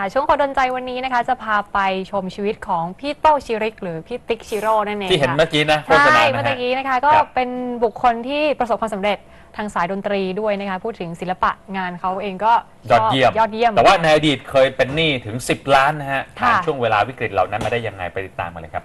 ค่ะช่วงคนดนใจวันนี้นะคะ จะพาไปชมชีวิตของพี่โต้ชิริก หรือพี่ติ๊กชิโร่นั่นเองที่เห็นค่ะ เมื่อกี้นะโฆษใช่ณาเมื่นะอฮะตะกี้นะคะก็ครับเป็นบุคคลที่ประสบความสำเร็จทางสายดนตรีด้วยนะคะ พูดถึงศิลปะงานเขาเองก็ยอดเยี่ยม ยอดเยี่ยม แต่ว่าในอดีตเคยเป็นหนี้ถึง 10 ล้านนะฮะค่ะ ผ่านช่วงเวลาวิกฤตเหล่านั้นมาได้ยังไงไปติดตามกันเลยครับ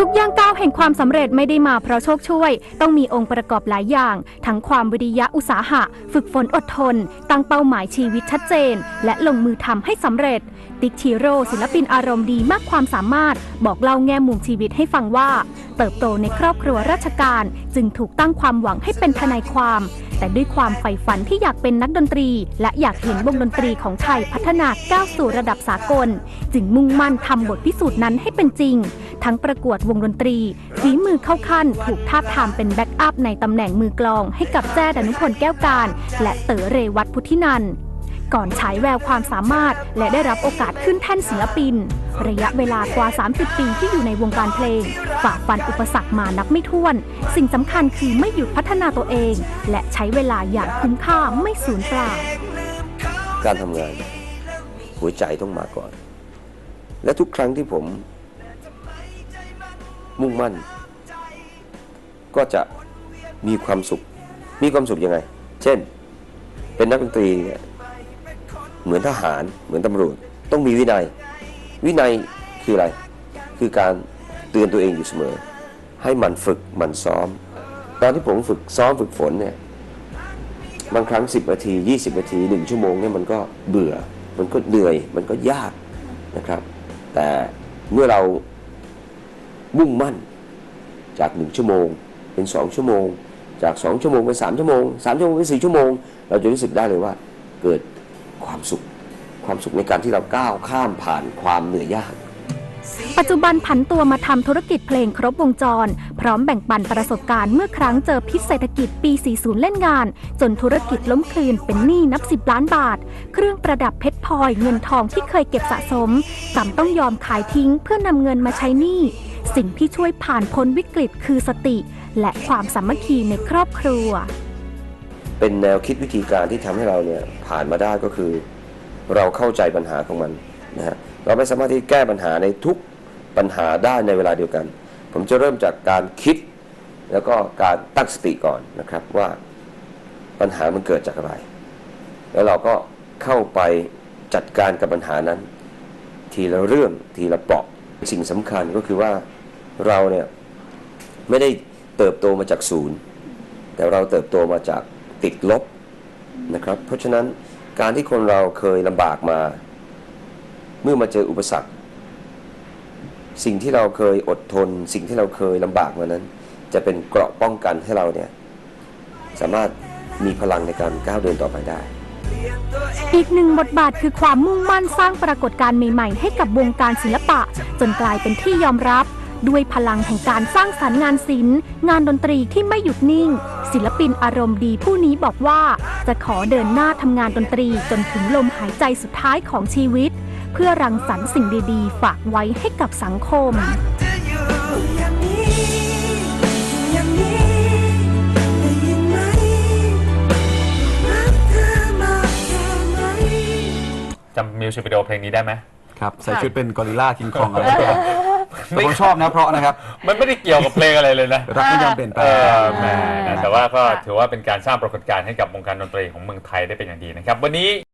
ทุกย่างก้าวแห่งความสำเร็จไม่ได้มาเพราะโชคช่วย ต้องมีองค์ประกอบหลายอย่าง ทั้งความวิริยะอุตสาหะ ฝึกฝนอดทน ตั้งเป้าหมายชีวิตชัดเจน และลงมือทำให้สำเร็จ ติ๊กชิโร่ศิลปินอารมณ์ดีมากความสามารถ บอกเล่าแง่มุมชีวิตให้ฟังว่า เติบโตในครอบครัวราชการ จึงถูกตั้งความหวังให้เป็นทนายความแต่ด้วยความใฝ่ฝันที่อยากเป็นนักดนตรี และอยากเห็นวงดนตรีของไทยพัฒนาก้าวสู่ระดับสากล จึงมุ่งมั่นทำบทพิสูจน์นั้นให้เป็นจริง ทั้งประกวดวงดนตรี ฝีมือเข้าขั้น ถูกทาบทามเป็นแบ็กอัพในตำแหน่งมือกลองให้กับแจ้ดนุพลแก้วการ และเต๋อเรวัตพุทธินันท์ก่อนฉายแววความสามารถ และได้รับโอกาสขึ้นแท่นศิลปิน ระยะเวลากว่า 30 ปีที่อยู่ในวงการเพลงฝ่าฟันอุปสรรคมานับไม่ถ้วน สิ่งสำคัญคือไม่หยุดพัฒนาตัวเอง และใช้เวลาอย่างคุ้มค่าไม่สูญเปล่า การทำงาน หัวใจต้องมาก่อน และทุกครั้งที่ผม มุ่งมั่น ก็จะมีความสุข มีความสุขยังไง เช่น เป็นนักดนตรีเนี่ยเหมือนทหาร เหมือนตำรวจ ต้องมีวินัย วินัยคืออะไร คือการเตือนตัวเองอยู่เสมอ ให้มันฝึกมันซ้อม ตอนที่ผมฝึกซ้อมฝึกฝนเนี่ย บางครั้ง 10นาที 20นาที1ชั่วโมงเนี่ยมันก็เบื่อ มันก็เหนื่อย มันก็ยากนะครับ แต่เมื่อเรา มุ่งมั่น จาก1ชั่วโมงเป็น2ชั่วโมง จาก2ชั่วโมงเป็น3ชั่วโมง3ชั่วโมงเป็น4ชั่วโมง เราจะรู้สึกได้เลยว่า เกิดความสุขความสุขในการที่เราก้าวข้ามผ่านความเหนื่อยยากปัจจุบันผันตัวมาทำธุรกิจเพลงครบวงจร พร้อมแบ่งปันประสบการณ์เมื่อครั้งเจอพิษเศรษฐกิจปี 40 เล่นงาน จนธุรกิจล้มคลืนเป็นหนี้นับ 10 ล้านบาท เครื่องประดับเพชรพลอยเงินทองที่เคยเก็บสะสมกำต้องยอมขายทิ้งเพื่อนำเงินมาใช้หนี้ สิ่งที่ช่วยผ่านพ้นวิกฤตคือสติ และความสามัคคีในครอบครัว เป็นแนวคิดวิธีการที่ทำให้เราเนี่ยผ่านมาได้ก็คือ เราเข้าใจปัญหาของมันนะฮะเราไม่สามารถที่แก้ปัญหาในทุกปัญหาได้ในเวลาเดียวกัน ผมจะเริ่มจากการคิด แล้วก็การตั้งสติก่อนนะครับว่าปัญหามันเกิดจากอะไร แล้วเราก็เข้าไปจัดการกับปัญหานั้น ทีละเรื่องทีละเปราะสิ่งสำคัญก็คือว่า เราเนี่ยไม่ได้เติบโตมาจากศูนย์ แต่เราเติบโตมาจากติดลบนะครับ เพราะฉะนั้นการที่คนเราเคยลำบากมา เมื่อมาเจออุปสรรค สิ่งที่เราเคยอดทน สิ่งที่เราเคยลำบากมานั้น จะเป็นเกราะป้องกันให้เราเนี่ยสามารถมีพลังในการก้าวเดินต่อไปได้ อีกหนึ่งบทบาทคือความมุ่งมั่นสร้างปรากฏการณ์ใหม่ๆ ให้กับวงการศิลปะ จนกลายเป็นที่ยอมรับ ด้วยพลังแห่งการสร้างสรรค์งานศิลป์ งานดนตรีที่ไม่หยุดนิ่ง ศิลปินอารมณ์ดีผู้นี้บอกว่า จะขอเดินหน้าทำงานดนตรีจนถึงลมหายใจสุดท้ายของชีวิต เพื่อรังสรรค์สิ่งดีๆ ฝากไว้ให้กับสังคมอย่างนี้อย่างนี้ได้ยินไหมรักเธอมากแค่ไหนจำมิวสิกวิดีโอเพลงนี้ได้ไหมครับ ใส่ชุดเป็นกอริลลาคิงคองอะไร แบบนี้แต่ผมชอบนะเพราะนะครับมันไม่ได้เกี่ยวกับเพลงอะไรเลยนะรักไม่ยอมเปลี่ยนแปลเองอแหมนะแต่ว่าก็ค่ะถือว่าเป็นการสร้างปรากฏการณ์ให้กับวงการดนตรีของเมืองไทยได้เป็นอย่างดีนะครับ วันนี้